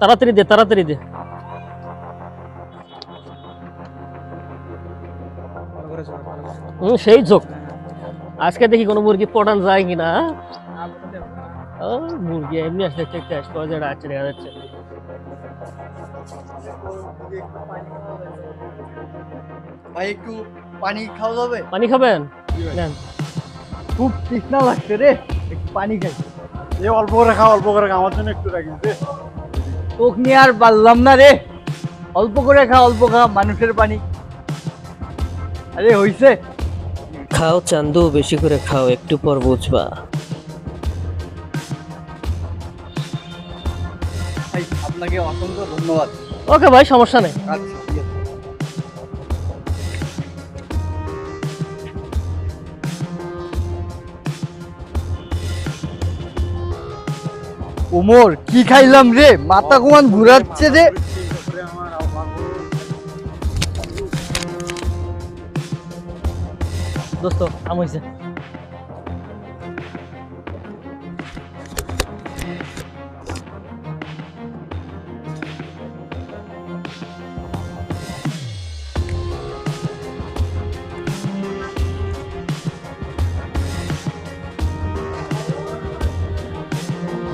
তাড়াতাড়ি দে তাড়াতাড়ি দে। হুম সেই ঝোঁক। আজকে দেখি কোনো মুরগি পটান যায় কিনা ও, মুরগি এমনি আসলে যেটা আছে দেখা যাচ্ছে। ভাই একটু পানি খাওয়া যাবে? পানি খাবেন? নেন। খুব তৃষ্ণা লাগছে রে একটু পানি খাই। এ অল্প করে খাও অল্প করে খাও আমার জন্য একটু রাখি দে চোখ নিয়ে আর পারলাম না রে। অল্প করে খা অল্প খা মানুষের পানি। আরে হইছে। খাও চান্দু বেশি করে খাও একটু পর বুঝবা। ভাই আপনাকে অসংখ্য ধন্যবাদ। ওকে ভাই সমস্যা নেই। আচ্ছা ওমর কি খাইলাম রে? মাথা কুমান ঘুরাচ্ছে রে। দোস্ত আম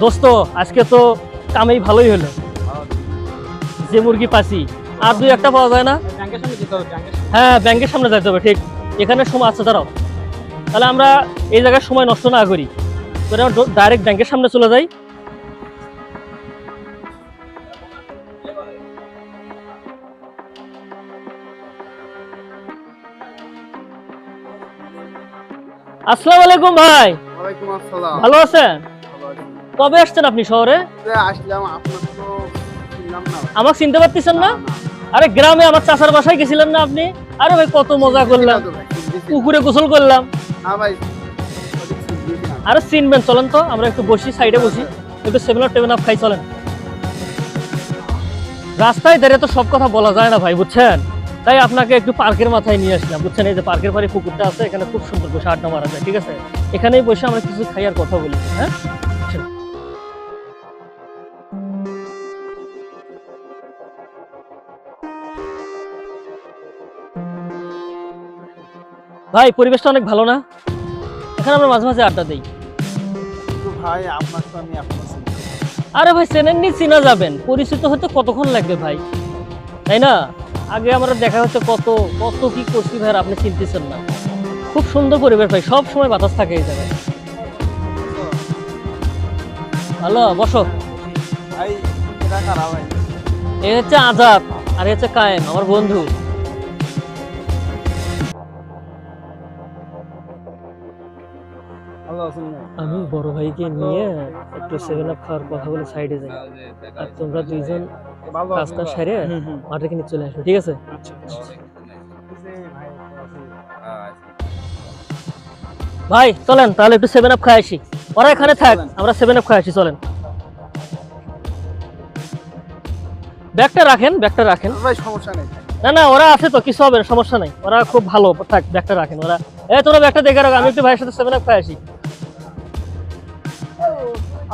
দোস্ত আজকে তো কামেই ভালোই হলো। যে মুরগি পাসি আর দুই একটা পাওয়া যায় না। হ্যাঁ ব্যাংকের সামনে যাইতে হবে ঠিক। এখানে সময় আছে দাঁড়াও। তাহলে আমরা এই জায়গায় সময় নষ্ট না করি। করে আমরা ডাইরেক্ট ব্যাংকের সামনে চলে যাই। আসসালামু আলাইকুম ভাই। ওয়ালাইকুম আসসালাম। ভালো আছেন। কবে আসছেন আপনি শহরে? আসলাম আপনার তো আমাকে চিনতে পারতেছেন না? আরে গ্রামে আমার চাচার বাসায় গেছিলেন না আপনি? আরে ভাই কত মজা করলাম। পুকুরে গোসল করলাম। আরে চিনবেন চলেন তো আমরা একটু বসি সাইডে বসি। একটু সেভেন আপ টেভেন আপ খাই চলেন। রাস্তায় দাঁড়িয়ে তো সব কথা বলা যায় না ভাই বুঝছেন? তাই আপনাকে একটু পার্কের মাথায় নিয়ে আসলাম বুঝছেন? এই যে পার্কের পাড়ে পুকুরটা আছে এখানে খুব সুন্দর বসে আড্ডা মারা যায় ঠিক আছে? এখানেই বসে আমরা কিছু খাই আর কথা বলি হ্যাঁ? ভাই পরিবেশটা অনেক ভালো না? এখানে আমরা মাঝে মাঝে আড্ডা দিই। ভাই আপনার তো আমি চিনি আরে ভাই চেনেননি? চিনা যাবেন। পরিচিত হতে কতক্ষণ লাগবে ভাই? তাই না? আগে আমরা দেখা হচ্ছে কত কত কি করছি ভাই আপনি চিনতেছেন না। খুব সুন্দর পরিবেশ ভাই সব সময় বাতাস থাকে এই জায়গায়। হ্যালো বসো। ভাই এটা কারা ভাই? এ হচ্ছে আজাদ আর হচ্ছে কায়েম আমার বন্ধু। আমি বড় ভাইকে নিয়ে একটু সেভেন আপ খাওয়ার কথা বলে সাইডে যাই। আর তোমরা দুইজন কাজটা সেরে। মাঠে কিনে চলে আসবে ঠিক আছে? ভাই, চলেন তাহলে একটু সেভেন আপ খাই আসি। ওরা এখানে থাক আমরা সেভেন আপ খাই আসি চলেন। ব্যাগটা রাখেন ব্যাগটা রাখেন। ভাই সমস্যা নেই। না না ওরা আছে তো কিছু হবে সমস্যা নাই। ওরা খুব ভালো থাক ব্যাগটা রাখেন ওরা এ তোরা ব্যাগটা দেখে রাখ আমি একটু ভাইয়ের সাথে সেভেন আপ খাই আসি।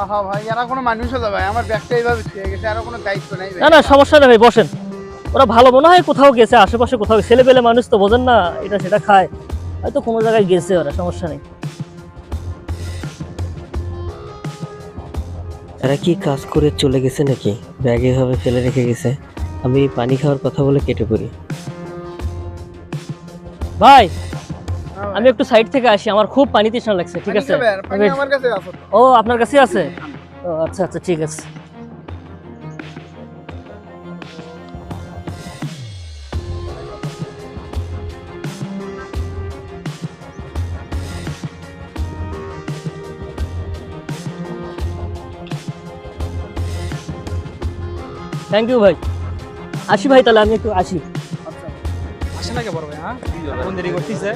আহা ভাই এরা কোনো মানুষ হলো ভাই আমার ব্যাগটা এইভাবে ছেড়ে গেছে আর কোনো দায়িত্ব নাই না না সমস্যা নেই ভাই বসেন। ওরা ভালো মনে হয় কোথাও গেছে আশেপাশে কোথাও ছেলে পেলে মানুষ তো বোঝেন না এটা সেটা খায়। হয়তো কোনো জায়গায় গেছে ওরা সমস্যা নেই। এরা কি কাজ করে চলে গেছে নাকি? ব্যাগে ভাবে ফেলে রেখে গেছে। আমি পানি খাওয়ার কথা বলে কেটে পড়ি। ভাই। আমি একটু সাইড থেকে আসি আমার খুব পানি তৃষ্ণা লাগছে ঠিক আছে। ও আপনার কাছে আছে? ও আচ্ছা আচ্ছা ঠিক আছে। থ্যাংক ইউ ভাই। আসি ভাই তাহলে আমি একটু আসি। আসে না কে বড় ভাই হ্যাঁ? কোন দেরি করতেছে?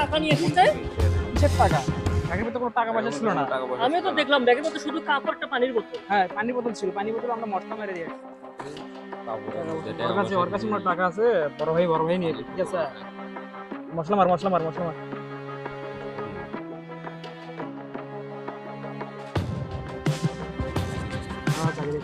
টাকা নিয়ে এসেছে? কিসের টাকা? আগের কোনো টাকা পয়সা ছিল না? আমি তো দেখলাম ব্যাগের মধ্যে শুধু কাপড়টা পানির বোতল। হ্যাঁ পানি বোতল ছিল। পানি বোতল আমরা মশলা মেরে দিয়ে ওর কাছে ওর কাছে মনে টাকা আছে? বড় ভাই বড় ভাই নিয়ে ঠিক আছে? মশলা মার মশলা মার মশলা মার। চাকরি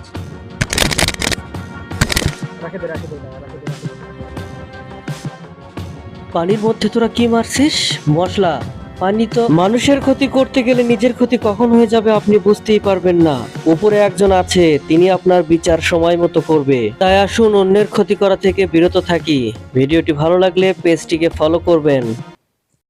পানির মধ্যে তোরা কি মারছিস? মশলা। পানি তো মানুষের ক্ষতি করতে গেলে নিজের ক্ষতি কখন হয়ে যাবে আপনি বুঝতেই পারবেন না। উপরে একজন আছে, তিনি আপনার বিচার সময় মতো করবে। তাই আসুন অন্যের ক্ষতি করা থেকে বিরত থাকি। ভিডিওটি ভালো লাগলে পেজটিকে ফলো করবেন।